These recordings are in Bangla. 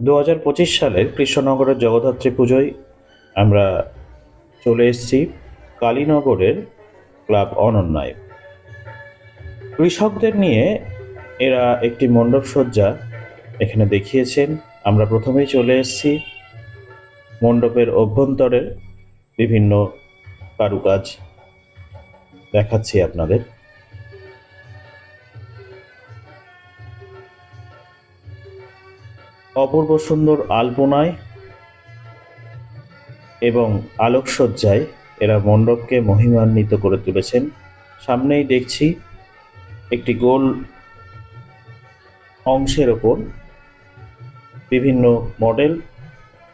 দু হাজার পঁচিশ সালের কৃষ্ণনগরের জগদ্ধাত্রী পুজোয় আমরা চলে এসেছি কালীনগরের ক্লাব অনন্যায়। কৃষকদের নিয়ে এরা একটি মণ্ডপ সজ্জা এখানে দেখিয়েছেন। আমরা প্রথমেই চলে এসেছি মণ্ডপের অভ্যন্তরের বিভিন্ন কারুকাজ দেখাচ্ছি আপনাদের। অপূর্ব সুন্দর আলপনায় এবং আলোকসজ্জায় এরা মণ্ডপকে মহিমান্বিত করে তুলেছেন। সামনেই দেখছি একটি গোল অংশের ওপর বিভিন্ন মডেল।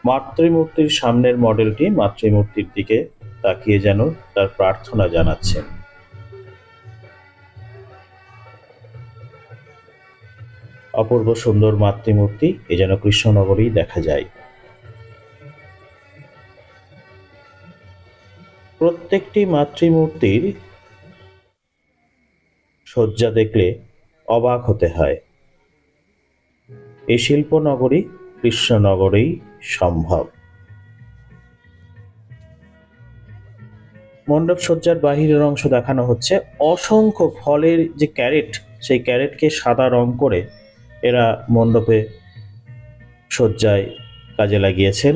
মাতৃমূর্তির সামনের মডেলটি মাতৃমূর্তির দিকে তাকিয়ে যেন তার প্রার্থনা জানাচ্ছেন। অপূর্ব সুন্দর মাতৃমূর্তি এ যেন কৃষ্ণনগরেই দেখা যায়। প্রত্যেকটি মাতৃমূর্তির শয্যা দেখলে অবাক হতে হয়। এই শিল্পনগরী কৃষ্ণনগরেই সম্ভব। মণ্ডপ সজ্জার বাহিরের অংশ দেখানো হচ্ছে। অসংখ্য ফলের যে ক্যারেট, সেই ক্যারেটকে সাদা রং করে এরা মণ্ডপে সজ্জায় কাজে লাগিয়েছেন।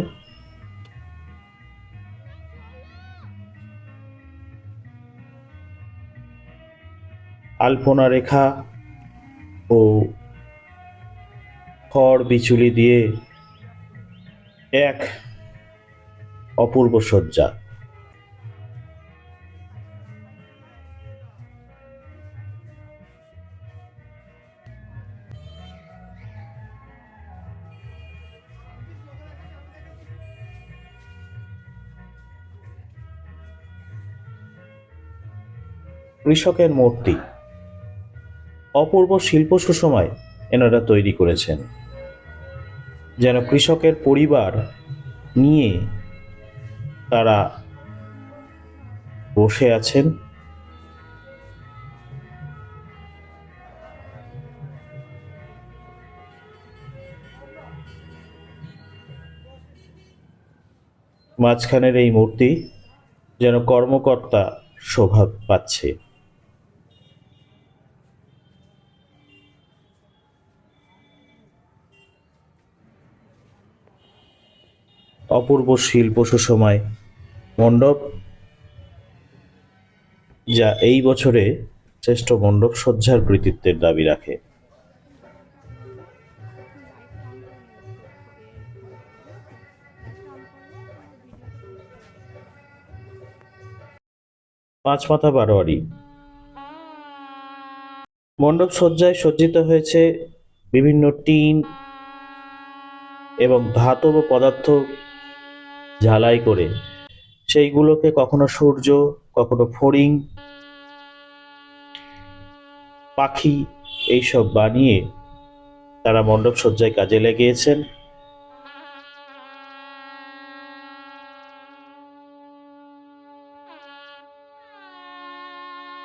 আলপনা রেখা ও খড় বিচুলি দিয়ে এক অপূর্ব সজ্জা কৃষকের মূর্তি। অপূর্ব শিল্প সুষমায় এনারা তৈরি করেছেন। যেন কৃষকের পরিবার নিয়ে তারা বসে আছেন। মাঝখানের এই মূর্তি যেন কর্মকর্তা শোভা পাচ্ছে। অপূর্ব শিল্প সুষমায়। মণ্ডপ? যা এই বছরে শ্রেষ্ঠ মণ্ডপ সজ্জার কৃতিত্বের দাবি রাখে। পাঁচ মাথা বারোয়ারি। মণ্ডপ সজ্জায় সজ্জিত হয়েছে বিভিন্ন টিন এবং ধাতব পদার্থ ঝালাই করে। সেইগুলোকে কখনো সূর্য, কখনো ফড়িং, পাখি এইসব বানিয়ে তারা মণ্ডপ সজ্জায় কাজে লেগিয়েছেন।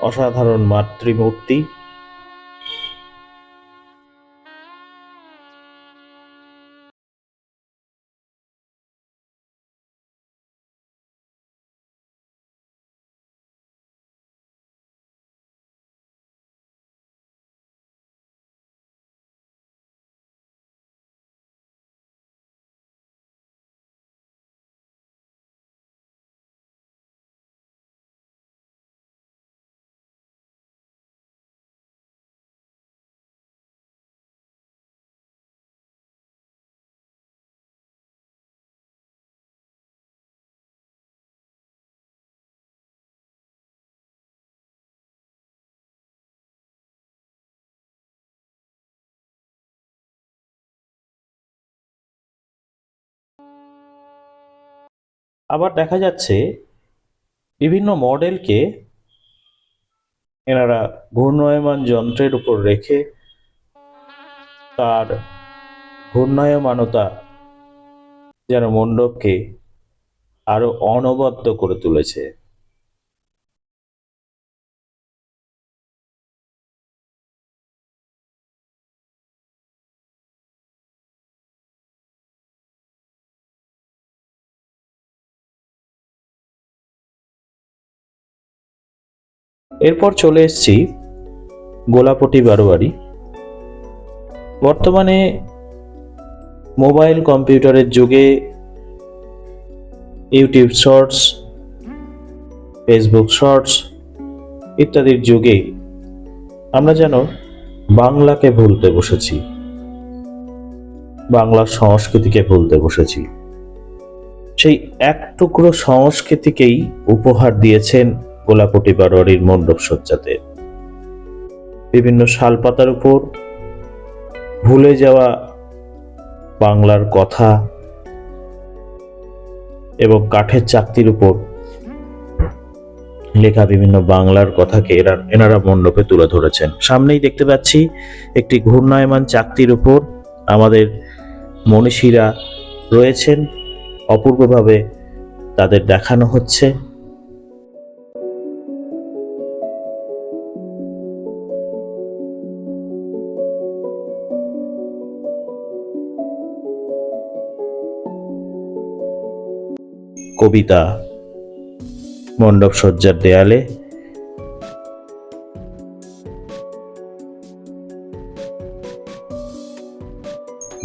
অসাধারণ মাতৃমূর্তি। আবার দেখা যাচ্ছে বিভিন্ন মডেলকে এনারা ঘূর্ণায়মান যন্ত্রের উপর রেখে তার ঘূর্ণায়মানতা যেন মণ্ডপকে আরও অনবদ্য করে তুলেছে। এরপর চলে এসেছি গোলাপটি বারোয়ারি। বর্তমানে মোবাইল কম্পিউটারের যুগে ইউটিউব শর্টস, ফেসবুক শর্টস ইত্যাদির যুগে আমরা যেন বাংলাকে ভুলতে বসেছি, বাংলার সংস্কৃতিকে ভুলতে বসেছি। সেই এক টুকরো সংস্কৃতিকেই উপহার দিয়েছেন গোলাপটি বারোয়ারির মণ্ডপ সজ্জাতে। বিভিন্ন শালপাতার উপর ভুলে যাওয়া বাংলার কথা এবং কাঠের চাকতির উপর লেখা বিভিন্ন বাংলার কথাকে এরা এনারা মণ্ডপে তুলে ধরেছেন। সামনেই দেখতে পাচ্ছি একটি ঘূর্ণায়মান চাকতির উপর আমাদের মনীষীরা রয়েছেন। অপূর্বভাবে তাদের দেখানো হচ্ছে। কবিতা, মণ্ডপ সজ্জার দেয়ালে।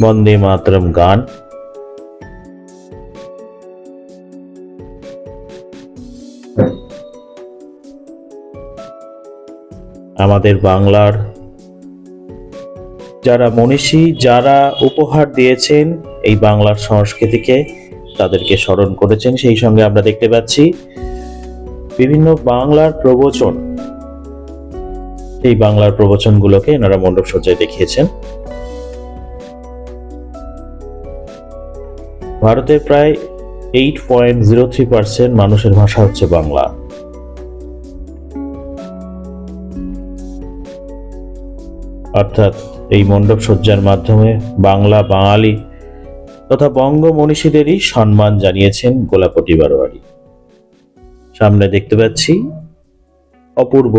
বন্দে মাতরম গান। আমাদের বাংলার যারা মনীষী, যারা উপহার দিয়েছেন এই বাংলার সংস্কৃতিকে তাদেরকে স্মরণ করেছেন। সেই সঙ্গে আমরা দেখতে পাচ্ছি বিভিন্ন বাংলার প্রবচন। এই বাংলার প্রবচনগুলোকে এনারা মণ্ডপ সজ্জায় দেখিয়েছেন। ভারতের প্রায় eight point zero three percent মানুষের ভাষা হচ্ছে বাংলা। অর্থাৎ এই মণ্ডপ সজ্জার মাধ্যমে বাংলা, বাঙালি তথা বঙ্গ মনীষীদেরই সম্মান জানিয়েছেন গোলাপটি বারোয়ারি। সামনে দেখতে পাচ্ছি অপূর্ব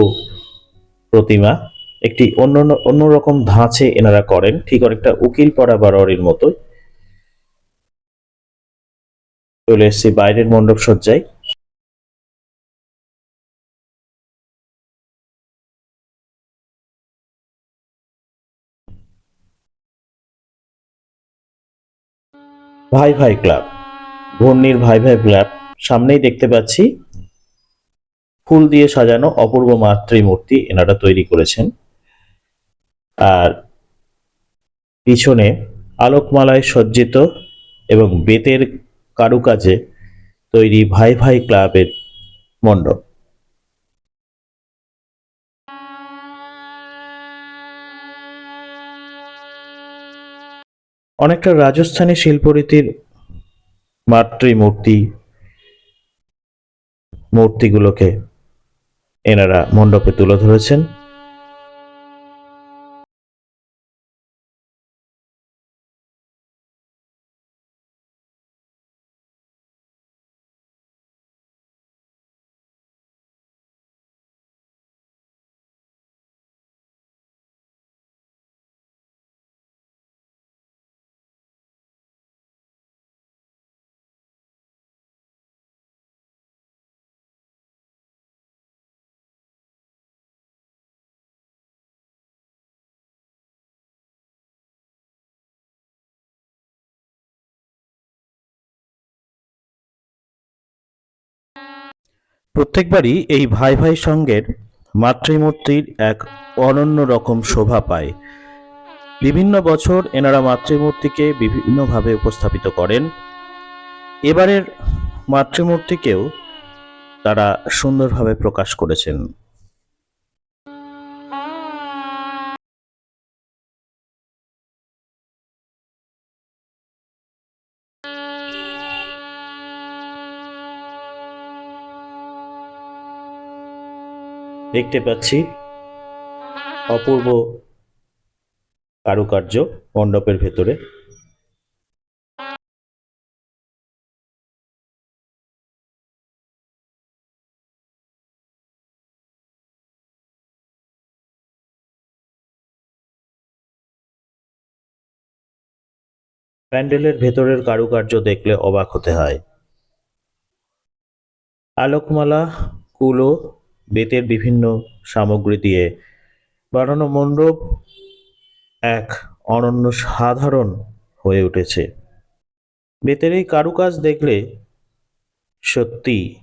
প্রতিমা। একটি অন্য অন্যরকম ধাঁচে এনারা করেন, ঠিক অনেকটা উকিল পড়া বারোয়ারির মতো চলে এসেছি বাইরের মণ্ডপ সজ্জায় ভাই ভাই ক্লাব। ঘূর্ণির ভাই ভাই ক্লাব। সামনেই দেখতে পাচ্ছি ফুল দিয়ে সাজানো অপূর্ব মাতৃমূর্তি এনারা তৈরি করেছেন। আর পিছনে আলোকমালায় সজ্জিত এবং বেতের কারুকাজে তৈরি ভাই ভাই ক্লাবের মণ্ডপ। অনেকটা রাজস্থানী শিল্পরীতির মাতৃমূর্তি মূর্তিগুলোকে এনারা মণ্ডপে তুলে ধরেছেন। প্রত্যেকবারই এই ভাই ভাই সঙ্গের মাতৃমূর্তির এক অনন্য রকম শোভা পায়। বিভিন্ন বছর এনারা মাতৃমূর্তিকে বিভিন্নভাবে উপস্থাপিত করেন। এবারের মাতৃমূর্তিকেও তারা সুন্দরভাবে প্রকাশ করেছেন। দেখতে পাচ্ছি অপূর্ব কারুকার্য মণ্ডপের ভেতরে। প্যান্ডেলের ভেতরের কারুকার্য দেখলে অবাক হতে হয়। আলোকমালা, কুলো বেতের বিভিন্ন সামগ্রী দিয়ে বানানো মণ্ডপ এক অনন্য সাধারণ হয়ে উঠেছে। বেতের এই কারুকাজ দেখলে সত্যি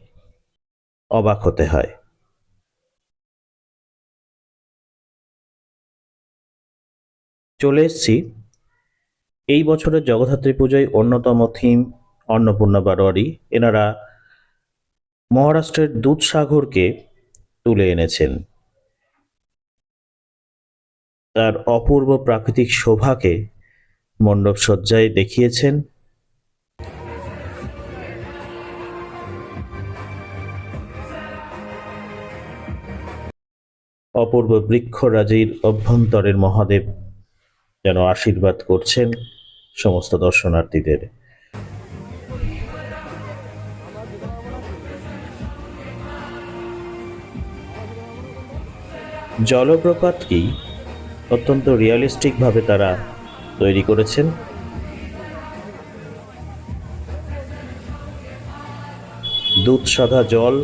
অবাক হতে হয়। চলে এসছি। এই বছরের জগদ্ধাত্রী পুজোয় অন্যতম থিম অন্নপূর্ণা বারোয়ারি। এনারা মহারাষ্ট্রের দুধসাগরকে তুলে এনেছেন। তার অপূর্ব প্রাকৃতিক শোভাকে মণ্ডপ সজ্জায় দেখিয়েছেন। অপূর্ব বৃক্ষরাজির অভ্যন্তরের মহাদেব যেন আশীর্বাদ করছেন সমস্ত দর্শনার্থীদের। জলপ্রপাতটি অত্যন্ত রিয়ালিস্টিক ভাবে তারা তৈরি করেছেন। দুধ সাদা জল,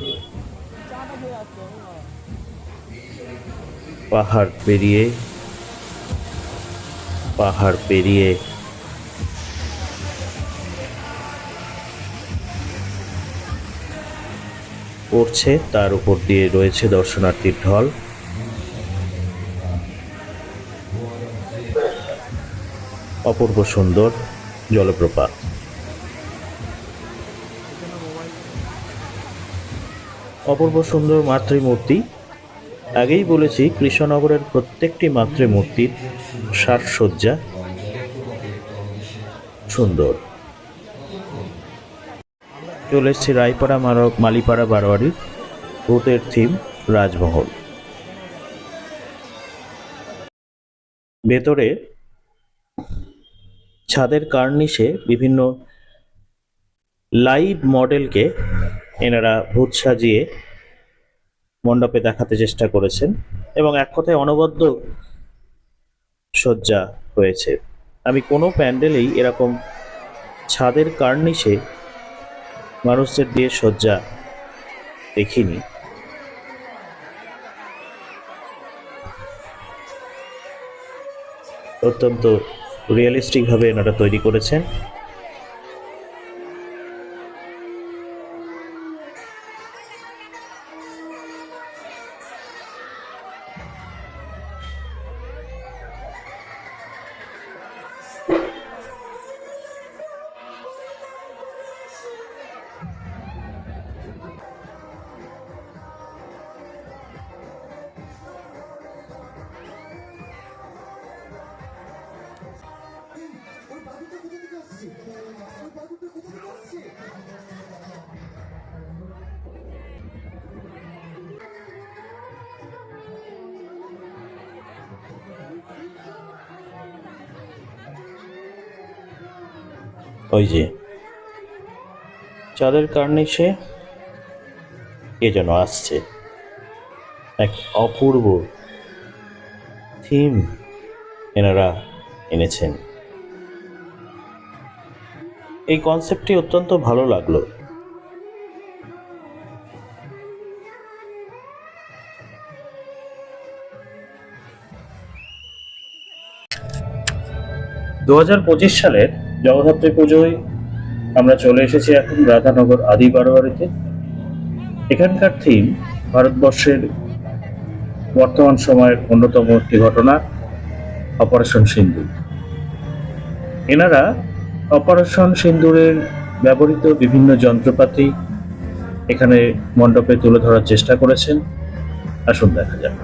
পাহাড় পেরিয়ে পাহাড় পেরিয়ে পড়ছে, তার উপর দিয়ে রয়েছে দর্শনার্থীর ঢল। অপূর্ব সুন্দর জলপ্রপাত। অপূর্ব সুন্দর মাতৃমূর্তি। আগেই বলেছি, কৃষ্ণনগরের প্রত্যেকটি মাতৃমূর্তির সাজসজ্জা সুন্দর। চলে এসছি রায়পাড়া মালিপাড়া বারোয়ারির ভূতের থিম রাজমহল। ভেতরে ছাদের কার্নিশে বিভিন্ন লাইভ মডেলকে এনারা ভূত সাজিয়ে মণ্ডপে দেখাতে চেষ্টা করেছেন এবং এক কথায় অনবদ্য সজ্জা হয়েছে। আমি কোনো প্যান্ডেলেই এরকম ছাদের কার্নিশে মানুষদের দিয়ে সজ্জা দেখিনি। অত্যন্ত রিয়েলিস্টিক ভাবে এনারা তৈরি করেছেন। ওই যে। চাঁদের কার্নিশে কে যেন আসছে। এক অপূর্ব থিম এনারা এনেছেন। এই কনসেপ্টটি অত্যন্ত ভালো লাগল। দু হাজার পঁচিশ সালের জগদ্ধাত্রী পুজোয় আমরা চলে এসেছি এখন রাধানগর আদি বারোয়ারিতে এখানকার থিম ভারতবর্ষের বর্তমান সময়ের অন্যতম একটি ঘটনা অপারেশন সিন্দুর এনারা অপারেশন সিন্দুরের ব্যবহৃত বিভিন্ন যন্ত্রপাতি এখানে মণ্ডপে তুলে ধরার চেষ্টা করেছেন। আসুন দেখা যাক।